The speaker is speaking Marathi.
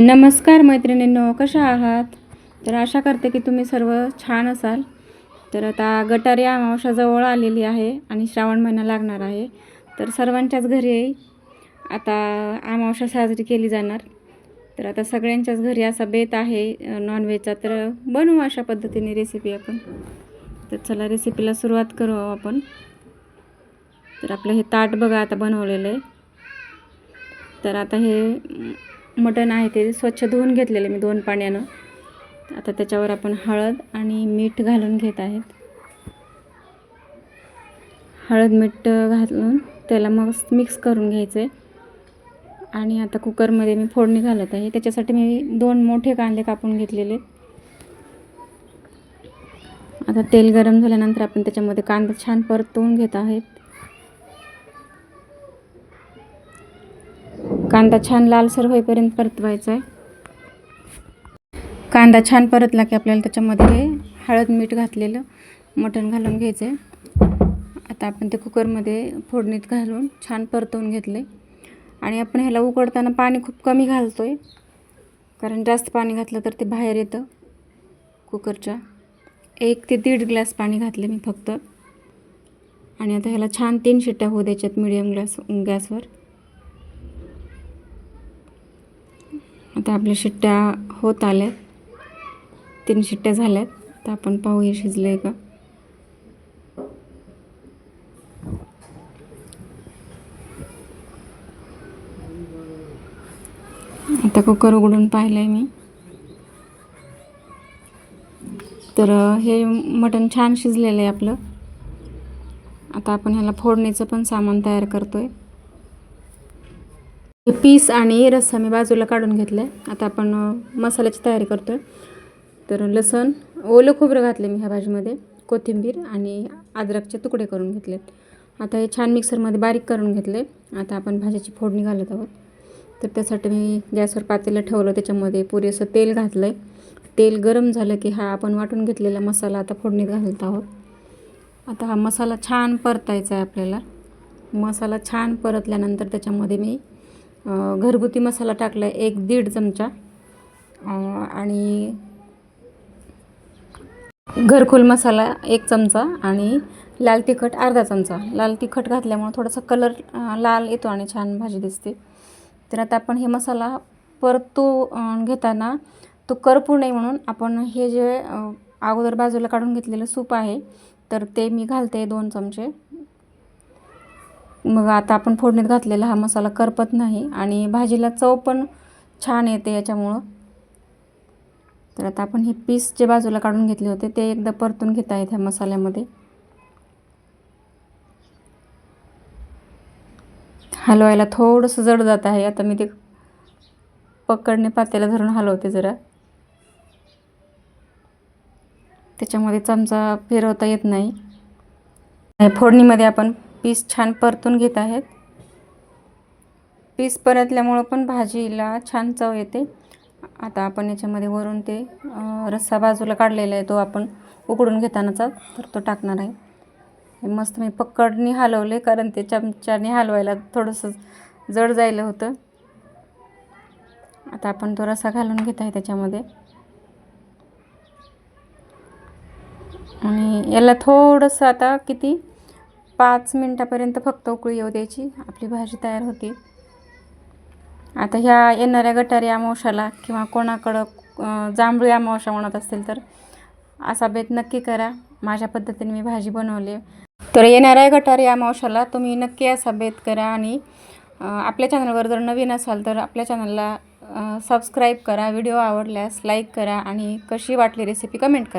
नमस्कार मैत्रिणींनो कशा आहात? तर आशा करते की तुम्ही सर्व छान असाल. तर आता गटारी अमावस्या जवळ आलेली आहे आणि श्रावण महिना लागणार आहे. तर सर्वांच्याच घरी आता अमावस्या साजरी केली जाणार. तर आता सगळ्यांच्याच घरी असा बेत आहे नॉनव्हेजचा तर बनवू अशा पद्धतीने रेसिपी आपण. तर चला रेसिपीला सुरुवात करू आपण. तर आपलं हे ताट बघा आता बनवलेलं आहे. तर आता हे मटण आहे ते स्वच्छ धुवून घेतलेले मी दोन पाण्यानं. आता त्याच्यावर आपण हळद आणि मीठ घालून घेत आहेत. हळद मीठ घालून त्याला मग मिक्स करून घ्यायचं. आहे आणि आता कुकरमध्ये मी फोडणी घालत आहे. त्याच्यासाठी मी दोन मोठे कांदे कापून घेतलेले. आता तेल गरम झाल्यानंतर आपण त्याच्यामध्ये कांदा छान परतवून घेत आहेत. कांदा छान लालसर होईपर्यंत परतवायचा आहे. कांदा छान परतला की आपल्याला त्याच्यामध्ये हळद मीठ घातलेलं मटण घालून घ्यायचं आहे आता आपण ते कुकरमध्ये फोडणीत घालून छान परतवून घेतले आणि आपण ह्याला उकडताना पाणी खूप कमी घालतो आहे कारण जास्त पाणी घातलं तर ते बाहेर येतं कुकरच्या. एक ते दीड ग्लास पाणी घातले मी फक्त. आणि आता ह्याला छान तीन शिट्ट्या होऊ द्यायच्यात मिडियम गॅस गॅसवर. आता आपल्या शिट्ट्या होत आल्या तीन शिट्ट्या झाल्यात. तर आपण पाहूया आहे का? आता कुकर उघडून पाहिलं आहे मी. तर हे मटण छान शिजलेलं आहे आपलं. आता आपण ह्याला फोडणीचं पण सामान तयार करतो आहे हे पीस आणि रस्सा मी बाजूला काढून घेतलं आहे आता आपण मसाल्याची तयारी करतो आहे तर लसण ओलं खोबरं घातलं मी ह्या भाजीमध्ये कोथिंबीर आणि अद्रकचे तुकडे करून घेतलेत. आता हे छान मिक्सरमध्ये बारीक करून घेतले आता आपण भाज्याची फोडणी घालत आहोत. तर त्यासाठी मी गॅसवर पातेलं ठेवलं. त्याच्यामध्ये पुरेसं तेल घातलं आहे तेल गरम झालं की हा आपण वाटून घेतलेला मसाला आता फोडणीत घालत आहोत. आता हा मसाला छान परतायचा आहे आपल्याला. मसाला छान परतल्यानंतर त्याच्यामध्ये मी घरगुती मसाला टाकला आहे एक दीड चमचा. आणि घरकुल मसाला एक चमचा आणि लाल तिखट अर्धा चमचा. लाल तिखट घातल्यामुळं थोडासा कलर लाल येतो आणि छान भाजी दिसते. तर आता आपण हे मसाला परतू घेताना तो करपू नये म्हणून आपण हे जे अगोदर बाजूला काढून घेतलेलं सूप आहे तर ते मी घालते दोन चमचे. मग आता आपण फोडणीत घातलेला हा मसाला करपत नाही आणि भाजीला चव पण छान येते याच्यामुळं. तर आता आपण हे पीस जे बाजूला काढून घेतले होते ते एकदा परतून घेत आहेत ह्या मसाल्यामध्ये. हलवायला थोडंसं जड जात आहे आता मी ते पकडणे पातेला धरून हलवते जरा. त्याच्यामध्ये चमचा फिरवता येत नाही. फोडणीमध्ये आपण पीस छान परतून घेत आहेत. पीस परतल्यामुळं पण भाजीला छान चव येते. आता आपण याच्यामध्ये वरून ते रस्सा बाजूला काढलेला आहे तो आपण उकडून घेतानाचा तर तो टाकणार आहे. हे मस्त मी पकडनी हलवले कारण ते चमच्याने हलवायला थोडंसं जड जायला होतं. आता आपण तो रस्सा घालून घेत आहे त्याच्यामध्ये. आणि याला थोडंसं आता किती पाच मिनटापर्यंत फक्त उकळी येऊ द्यायची. आपली भाजी तयार होते. आता ह्या येणाऱ्या गटारी अमावशाला किंवा कोणाकडं जांभळी अमावशा म्हणत असतील तर असा बेत नक्की करा. माझ्या पद्धतीने मी भाजी बनवली. तर येणाऱ्या गटारी अमावशाला तुम्ही नक्की असा बेत करा आणि आपल्या चॅनलवर जर नवीन असाल तर आपल्या चॅनलला सबस्क्राईब करा. व्हिडिओ आवडल्यास लाईक करा आणि कशी वाटली रेसिपी कमेंट करा.